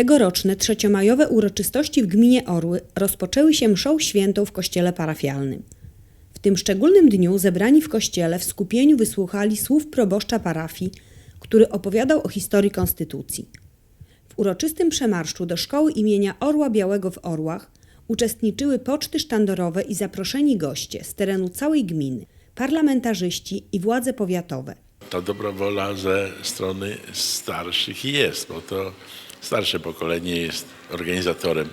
Tegoroczne trzeciomajowe uroczystości w gminie Orły rozpoczęły się mszą świętą w kościele parafialnym. W tym szczególnym dniu zebrani w kościele w skupieniu wysłuchali słów proboszcza parafii, który opowiadał o historii konstytucji. W uroczystym przemarszczu do szkoły imienia Orła Białego w Orłach uczestniczyły poczty sztandarowe i zaproszeni goście z terenu całej gminy, parlamentarzyści i władze powiatowe. ta dobra wola ze strony starszych jest, bo to starsze pokolenie jest organizatorem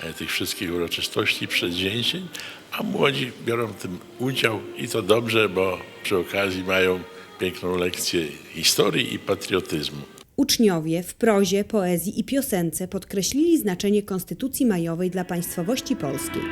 e, tych wszystkich uroczystości przedsięwzięć, a młodzi biorą w tym udział i to dobrze, bo przy okazji mają piękną lekcję historii i patriotyzmu. Uczniowie w prozie, poezji i piosence podkreślili znaczenie Konstytucji Majowej dla państwowości polskiej.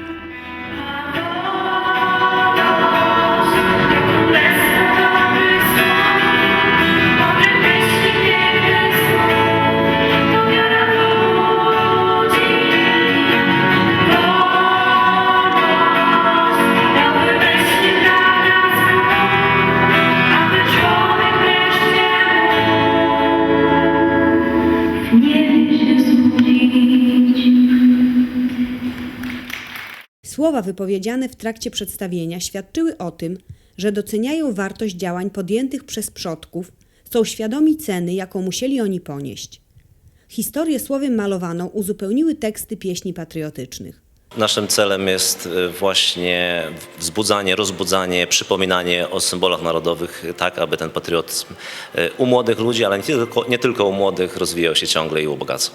Słowa wypowiedziane w trakcie przedstawienia świadczyły o tym, że doceniają wartość działań podjętych przez przodków, są świadomi ceny, jaką musieli oni ponieść. Historię słowem malowaną uzupełniły teksty pieśni patriotycznych. Naszym celem jest y, właśnie wzbudzanie, rozbudzanie, przypominanie o symbolach narodowych, tak aby ten patriotyzm y, u młodych ludzi, ale nie tylko, nie tylko u młodych, rozwijał się ciągle i ubogacał.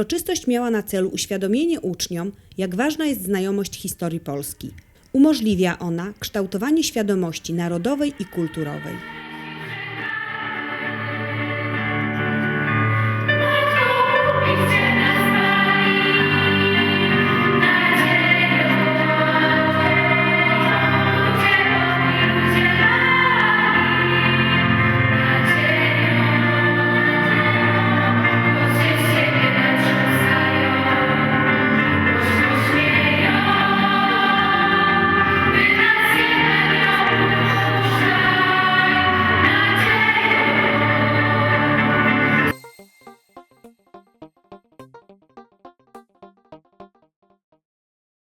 Uroczystość miała na celu uświadomienie uczniom, jak ważna jest znajomość historii Polski. Umożliwia ona kształtowanie świadomości narodowej i kulturowej.